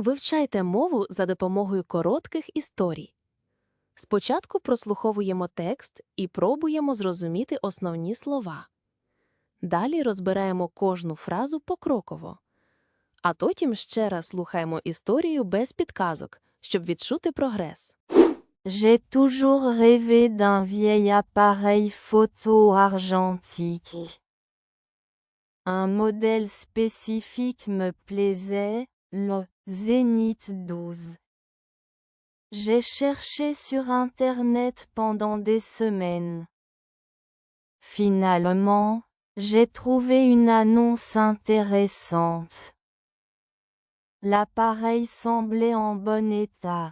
Вивчайте мову за допомогою коротких історій. Спочатку прослуховуємо текст і пробуємо зрозуміти основні слова. Далі розбираємо кожну фразу покроково. А потім ще раз слухаємо історію без підказок, щоб відчути прогрес. J'ai toujours rêvé d'un vieil appareil photo argentique. Un modèle spécifique me plaisait, le Zénith 12. J'ai cherché sur Internet pendant des semaines. Finalement, j'ai trouvé une annonce intéressante. L'appareil semblait en bon état.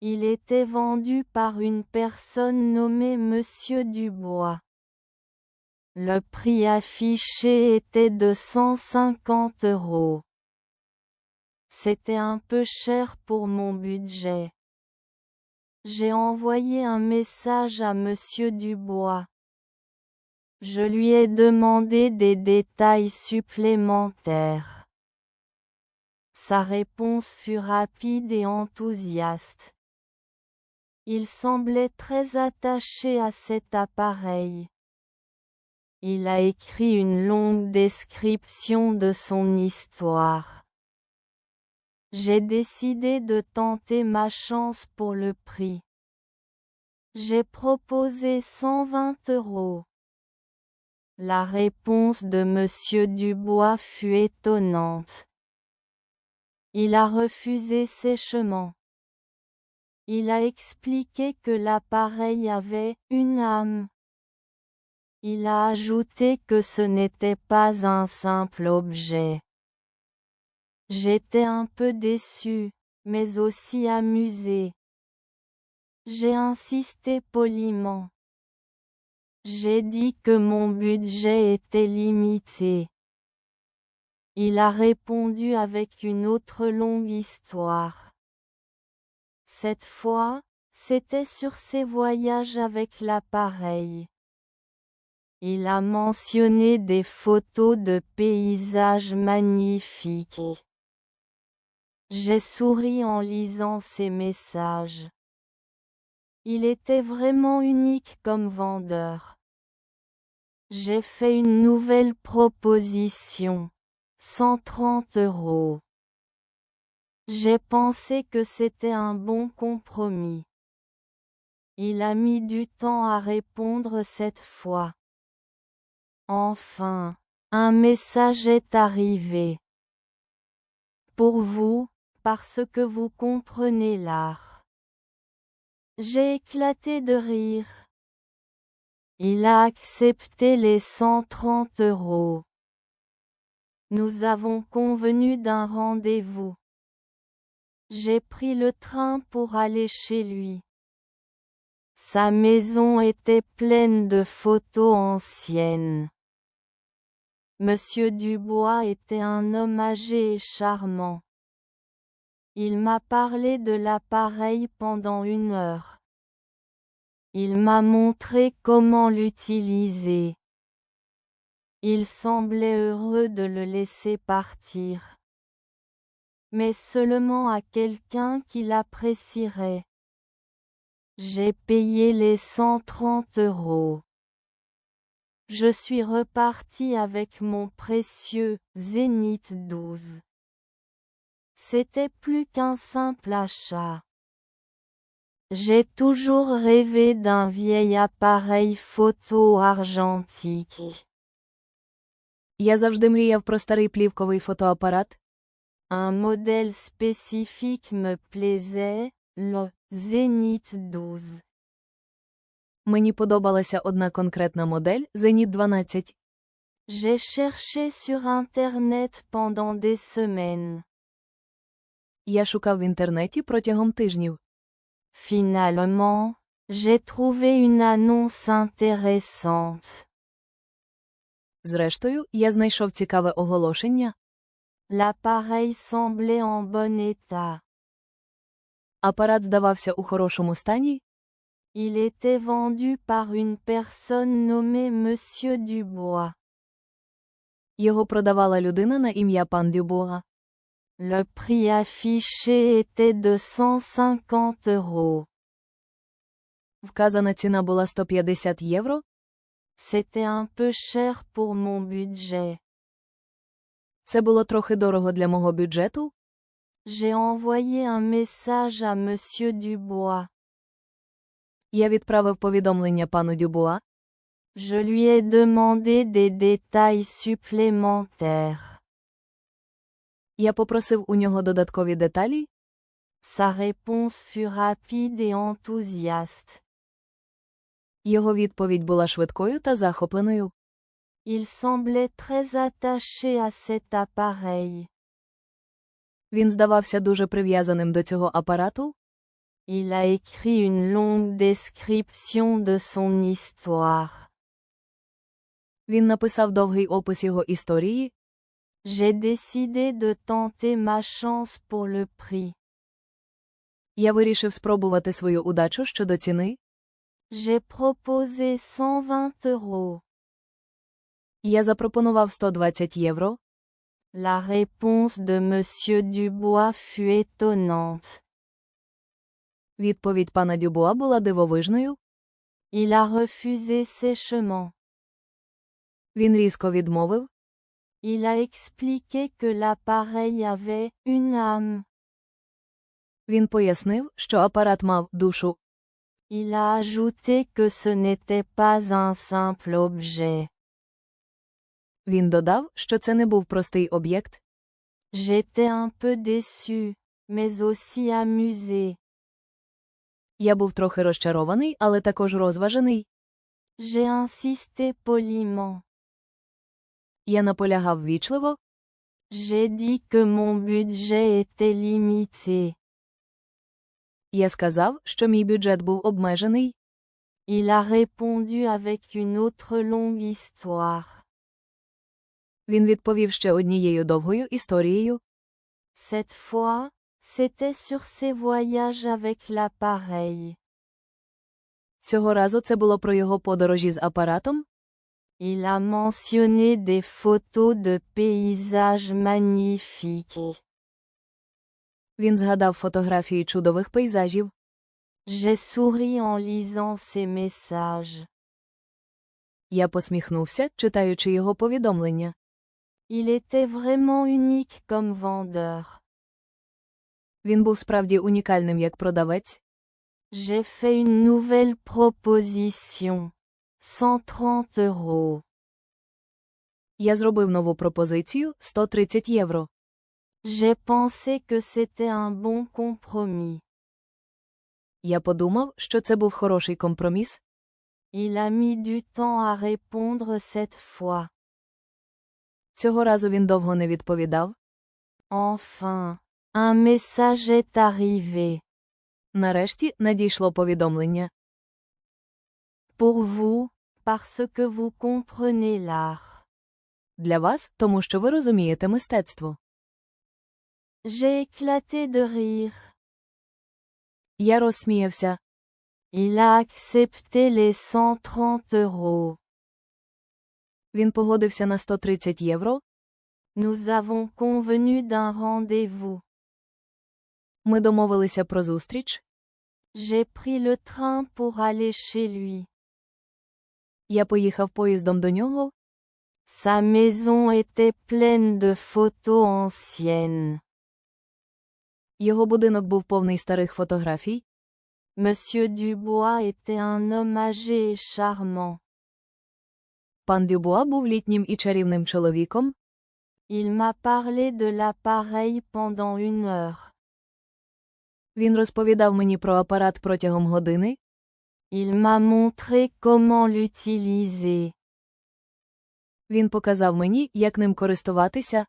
Il était vendu par une personne nommée Monsieur Dubois. Le prix affiché était de 150 euros. C'était un peu cher pour mon budget. J'ai envoyé un message à Monsieur Dubois. Je lui ai demandé des détails supplémentaires. Sa réponse fut rapide et enthousiaste. Il semblait très attaché à cet appareil. Il a écrit une longue description de son histoire. J'ai décidé de tenter ma chance pour le prix. J'ai proposé 120 euros. La réponse de Monsieur Dubois fut étonnante. Il a refusé sèchement. Il a expliqué que l'appareil avait une âme. Il a ajouté que ce n'était pas un simple objet. J'étais un peu déçu, mais aussi amusé. J'ai insisté poliment. J'ai dit que mon budget était limité. Il a répondu avec une autre longue histoire. Cette fois, c'était sur ses voyages avec l'appareil. Il a mentionné des photos de paysages magnifiques. J'ai souri en lisant ces messages. Il était vraiment unique comme vendeur. J'ai fait une nouvelle proposition. 130 euros. J'ai pensé que c'était un bon compromis. Il a mis du temps à répondre cette fois. Enfin, un message est arrivé. Pour vous, parce que vous comprenez l'art. J'ai éclaté de rire. Il a accepté les 130 euros. Nous avons convenu d'un rendez-vous. J'ai pris le train pour aller chez lui. Sa maison était pleine de photos anciennes. Monsieur Dubois était un homme âgé et charmant. Il m'a parlé de l'appareil pendant une heure. Il m'a montré comment l'utiliser. Il semblait heureux de le laisser partir. Mais seulement à quelqu'un qui l'apprécierait. J'ai payé les 130 euros. Je suis reparti avec mon précieux Zénith 12 C'était plus qu'un simple achat. J'ai toujours rêvé d'un vieil appareil photo argentique. Я завжди мріяв про старий плівковий фотоапарат. Un modèle spécifique me plaisait, le Zénith 12. Мені подобалася одна конкретна модель Зеніт 12. J'ai cherché sur Internet pendant des semaines. Я шукав в інтернеті протягом тижнів. Finalement, j'ai trouvé une annonce intéressante. Зрештою, я знайшов цікаве оголошення. L'appareil semblait en bon état. Апарат здавався у хорошому стані. Il était vendu par une personne nommée Monsieur Dubois. Його продавала людина на ім'я пан Дюбуа. Le prix affiché était de 150 euros. Вказана ціна була 150 євро. C'était un peu cher pour mon budget. Це було трохи дорого для мого бюджету. J'ai envoyé un message à Monsieur Dubois. Я відправив повідомлення пану Дюбуа. Je lui ai demandé des détails supplémentaires. Я попросив у нього додаткові деталі. Sa réponse fut rapide et enthousiaste. Його відповідь була швидкою та захопленою. Il semblait très attaché à cet appareil. Він здавався дуже прив'язаним до цього апарату. Il a écrit une longue description de son histoire. Він написав довгий опис його історії. J'ai décidé de tenter ma chance pour le prix. Я вирішив спробувати свою удачу щодо ціни. J'ai proposé 120 euros. Я запропонував 120 євро. La réponse de Monsieur Dubois fut étonnante. Відповідь пана Дюбуа була дивовижною. Il a refusé sèchement. Він різко відмовив. Il a expliqué que l'appareil avait une âme. Він пояснив, що апарат мав душу. Il a ajouté que ce n'était pas un simple objet. Він додав, що це не був простий об'єкт. J'étais un peu déçu, mais aussi amusé. Я був трохи розчарований, але також розважений. J'ai insisté poliment. Я наполягав вічливо. J'ai dit que mon budget était limité. Я сказав, що мій бюджет був обмежений. Il a répondu avec une autre longue histoire. Він відповів ще однією довгою історією. Cette fois, c'était sur ses voyages avec l'appareil. Цього разу це було про його подорожі з апаратом. Il a mentionné des photos de paysages magnifiques. Він згадав фотографії чудових пейзажів. J'ai souri en lisant ces messages. Я посміхнувся, читаючи його повідомлення. Il était vraiment unique comme vendeur. Він був справді унікальним як продавець. J'ai fait une nouvelle proposition. 130 euros. Я зробив нову пропозицію 130 євро. J'ai pensé que c'était un bon compromis. Я подумав, що це був хороший компроміс. Il a mis du temps à répondre cette fois. Цього разу він довго не відповідав. Enfin, un message est arrivé. Нарешті надійшло повідомлення. Pour vous, parce que vous comprenez l'art. Для вас, тому що ви розумієте мистецтво. J'ai éclaté de rire. Я розсміявся. Il a accepté les 130 euros. Він погодився на 130 євро. Nous avons convenu d'un rendez-vous. Ми домовилися про зустріч. J'ai pris le train pour aller chez lui. Я поїхав поїздом до нього. Sa maison était pleine de photos anciennes. Його будинок був повний старих фотографій. Monsieur Dubois était un homme âgé et charmant. Пан Дюбуа був літнім і чарівним чоловіком. Il m'a parlé de l'appareil pendant une heure. Він розповідав мені про апарат протягом години. Il m'a montré comment l'utiliser. Він показав мені, як ним користуватися.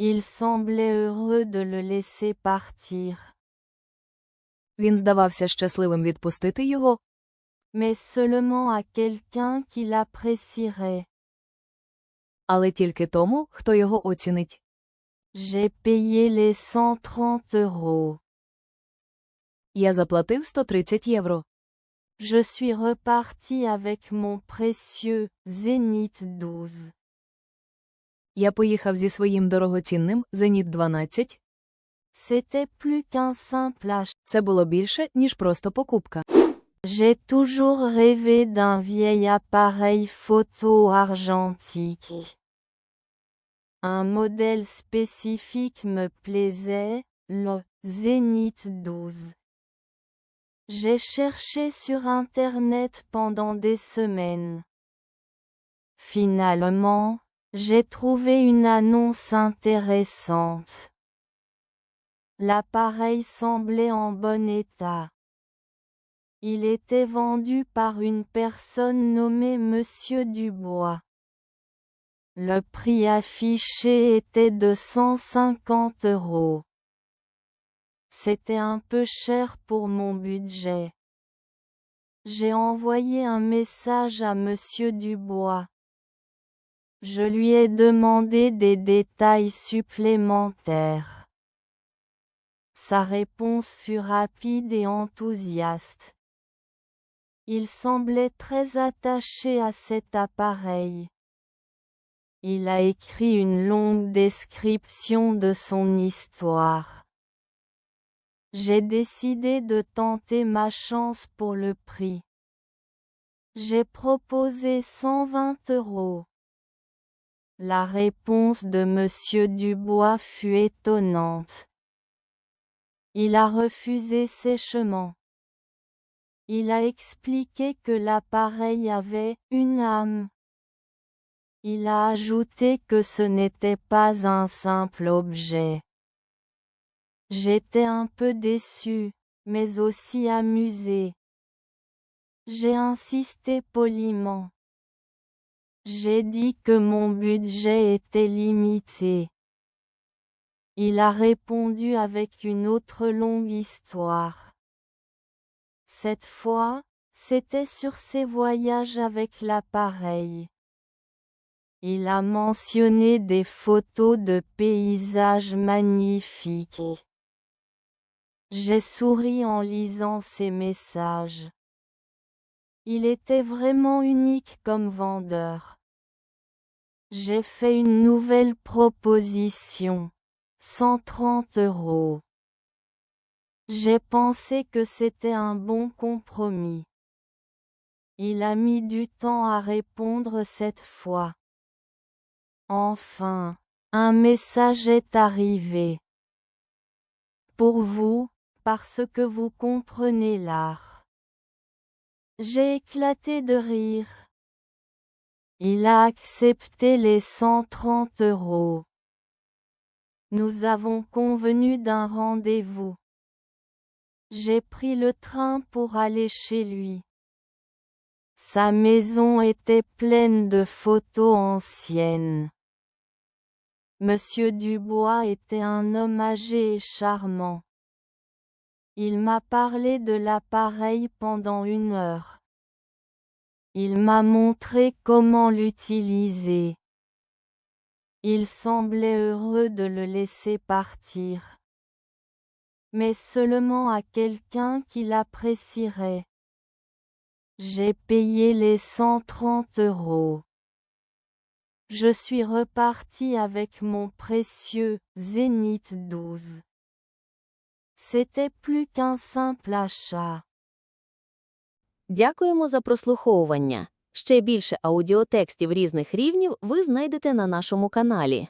Il semblait heureux de le laisser partir. Він здавався щасливим відпустити його, Mais seulement à quelqu'un qui l'apprécierait. але тільки тому, хто його оцінить. J'ai payé les 130 euros. Я заплатив 130 євро. Je suis reparti avec mon précieux Zénith 12. Я поїхав зі своїм дорогоцінним Зеніт 12. C'était plus qu'un simple achat. Це було більше, ніж просто покупка. J'ai toujours rêvé d'un vieil appareil photo argentique. Un modèle spécifique me plaisait, le Zénith 12. J'ai cherché sur Internet pendant des semaines. Finalement, j'ai trouvé une annonce intéressante. L'appareil semblait en bon état. Il était vendu par une personne nommée Monsieur Dubois. Le prix affiché était de 150 euros. C'était un peu cher pour mon budget. J'ai envoyé un message à Monsieur Dubois. Je lui ai demandé des détails supplémentaires. Sa réponse fut rapide et enthousiaste. Il semblait très attaché à cet appareil. Il a écrit une longue description de son histoire. J'ai décidé de tenter ma chance pour le prix. J'ai proposé 120 euros. La réponse de Monsieur Dubois fut étonnante. Il a refusé sèchement. Il a expliqué que l'appareil avait une âme. Il a ajouté que ce n'était pas un simple objet. J'étais un peu déçu, mais aussi amusé. J'ai insisté poliment. J'ai dit que mon budget était limité. Il a répondu avec une autre longue histoire. Cette fois, c'était sur ses voyages avec l'appareil. Il a mentionné des photos de paysages magnifiques. J'ai souri en lisant ces messages. Il était vraiment unique comme vendeur. J'ai fait une nouvelle proposition. 130 euros. J'ai pensé que c'était un bon compromis. Il a mis du temps à répondre cette fois. Enfin, un message est arrivé. Pour vous, parce que vous comprenez l'art. J'ai éclaté de rire. Il a accepté les 130 euros. Nous avons convenu d'un rendez-vous. J'ai pris le train pour aller chez lui. Sa maison était pleine de photos anciennes. Monsieur Dubois était un homme âgé et charmant. Il m'a parlé de l'appareil pendant une heure. Il m'a montré comment l'utiliser. Il semblait heureux de le laisser partir. Mais seulement à quelqu'un qui l'apprécierait. J'ai payé les 130 euros. Je suis reparti avec mon précieux Zénith 12. C'était plus qu'un simple achat. Дякуємо за прослуховування. Ще більше аудіотекстів різних рівнів ви знайдете на нашому каналі.